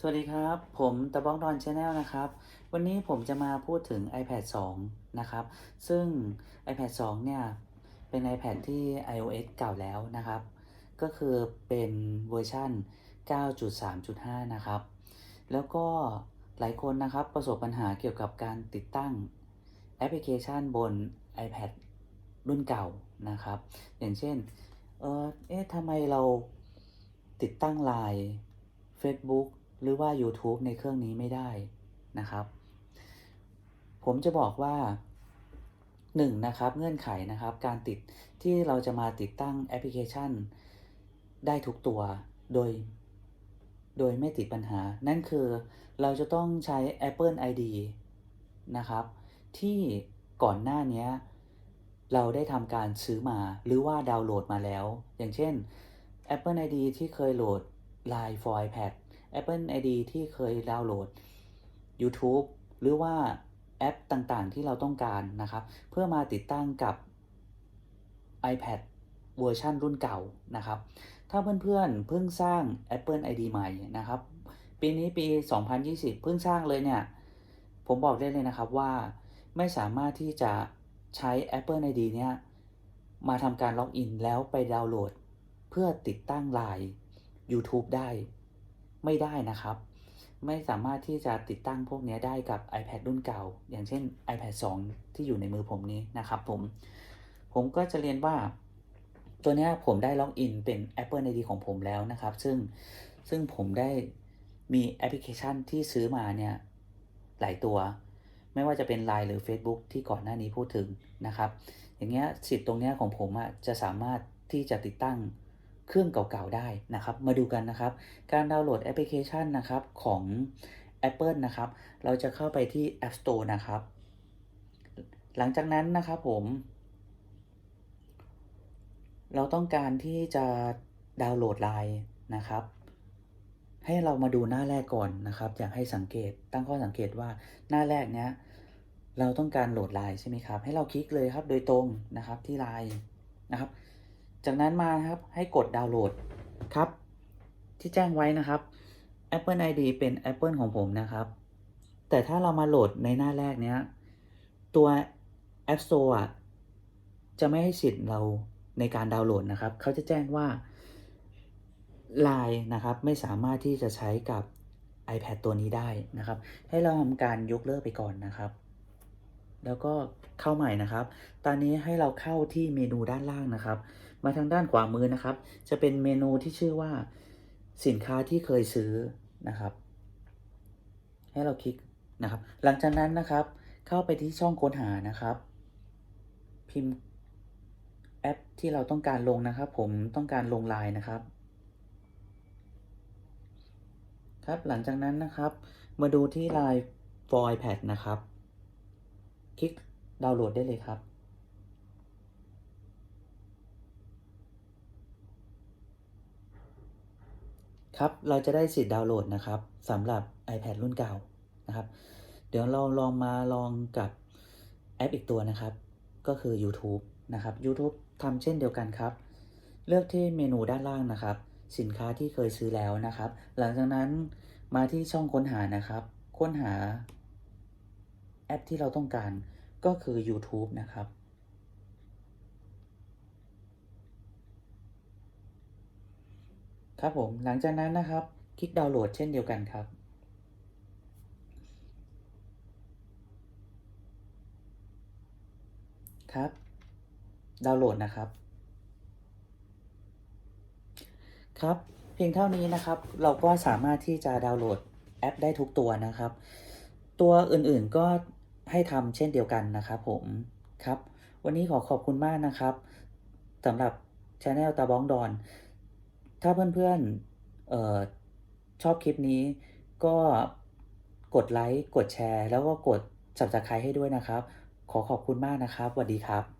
สวัสดีครับ ผมตะบ้องดอนชาแนลนะครับ วันนี้ผมจะมาพูดถึง iPad 2 นะครับ ซึ่ง iPad 2 เนี่ย เป็น iPad ที่ iOS เก่าแล้วนะครับ ก็คือเป็นเวอร์ชัน9.3.5 นะครับ แล้วก็หลายคนนะครับประสบปัญหาเกี่ยวกับการติดตั้งแอปพลิเคชันบน iPad รุ่นเก่านะครับ อย่างเช่น เออเอ๊ะทำไมเราติดตั้ง Line Facebook หรือว่า YouTube ในเครื่องนี้ไม่ได้นะครับ ผมจะบอกว่า 1. นะครับ เงื่อนไขนะครับ การติดที่เราจะมาติดตั้งแอปพลิเคชัน ได้ทุกตัวโดย โดยไม่ติดปัญหา นั่นคือเราจะต้องใช้ Apple ID นะครับ ที่ก่อนหน้านี้เราได้ทำการซื้อมาหรือว่าดาวน์โหลดมาแล้ว อย่างเช่น Apple ID ที่เคยโหลด Line for iPad Apple ID ที่เคยดาวน์โหลด YouTube หรือว่าแอปต่างๆ ที่เราต้องการนะครับ เพื่อมาติดตั้งกับ iPad เวอร์ชันรุ่นเก่านะครับ ถ้าเพื่อนๆเพิ่งสร้าง Apple ID ใหม่นะครับ ปีนี้ปี 2020 เพิ่งสร้างเลยเนี่ย ผมบอกได้เลยนะครับว่าไม่สามารถที่จะใช้ Apple ID เนี่ยมาทำการล็อกอินแล้วไปดาวน์โหลด เพื่อติดตั้ง Line YouTube ได้ ไม่ได้นะครับ ไม่สามารถที่จะติดตั้งพวกนี้ได้กับ iPad รุ่นเก่า อย่างเช่น iPad 2 ที่อยู่ในมือผมนี้นะครับผม ผมก็จะเรียนว่า ตัวนี้ผมได้ล็อกอินเป็น Apple ID ของผมแล้วนะครับ ซึ่งซึ่งผมได้มีแอปพลิเคชันที่ซื้อมาเนี่ยหลายตัว ไม่ว่าจะเป็น Line หรือ Facebook ที่ก่อนหน้านี้พูดถึงนะครับ อย่างเงี้ยสิทธิ์ตรงเนี้ยของผมอะจะสามารถที่จะติดตั้ง เครื่องเก่าๆได้นะครับ มาดูกันนะครับ การดาวน์โหลดแอปพลิเคชันนะครับของ Apple นะครับ เราจะเข้าไปที่ App Store นะครับ หลังจากนั้นนะครับผม เราต้องการที่จะดาวน์โหลดไลน์นะครับ ให้เรามาดูหน้าแรกก่อนนะครับ อยากให้สังเกตตั้งข้อสังเกตว่าหน้าแรกเนี้ยเราต้องการโหลดไลน์ใช่ไหมครับ ให้เราคลิกเลยครับโดยตรงนะครับที่ไลน์นะครับ จากนั้นมาครับให้กดดาวน์โหลดครับ ที่แจ้งไว้นะครับ Apple ID เป็น Apple ของผมนะครับ แต่ถ้าเรามาโหลดในหน้าแรกเนี้ย ตัว App Store อะจะไม่ให้สิทธิ์เราในการดาวน์โหลดนะครับ เขาจะแจ้งว่า Line นะครับ ไม่สามารถที่จะใช้กับ iPad ตัวนี้ได้นะครับ ให้เราทำการยกเลิกไปก่อนนะครับ แล้วก็เข้าใหม่นะครับ ตอนนี้ให้เราเข้าที่เมนูด้านล่างนะครับ มาทางด้านขวามือนะครับ จะเป็นเมนูที่ชื่อว่า สินค้าที่เคยซื้อนะครับ ให้เราคลิกนะครับ หลังจากนั้นนะครับ เข้าไปที่ช่องค้นหานะครับ พิมพ์แอปที่เราต้องการลงนะครับ ผมต้องการลงไลน์นะครับ ครับหลังจากนั้นนะครับ มาดูที่ Line for iPad นะครับ คลิกดาวน์โหลดได้เลยครับ ครับ เราจะได้สิทธิ์ดาวน์โหลดนะครับสำหรับ iPad รุ่นเก่านะครับ เดี๋ยวเราลองมาลองกับแอปอีกตัวนะครับ ก็คือ YouTube นะครับ YouTube ทำเช่นเดียวกันครับ เลือกที่เมนูด้านล่างนะครับ สินค้าที่เคยซื้อแล้วนะครับ หลังจากนั้นมาที่ช่องค้นหานะครับ ค้นหา แอปที่เราต้องการก็คือ YouTube นะครับ ครับผมหลังจากนั้นนะครับ คลิกดาวน์โหลดเช่นเดียวกันครับ ครับ ดาวน์โหลดนะครับ ครับ เพียงเท่านี้นะครับ เราก็สามารถที่จะดาวน์โหลดแอปได้ทุกตัวนะครับ ตัวอื่นๆก็ ให้ทำเช่นเดียวกันนะครับผมครับ วันนี้ขอขอบคุณมากนะครับสำหรับช anel ตาบ้องดอน ถ้าเพื่อนๆเอ่อชอบคลิปนี้ก็กดไลค์ กดแชร์ แล้วก็กด subscribe ให้ด้วยนะครับ ขอขอบคุณมากนะครับสวัสดีครับ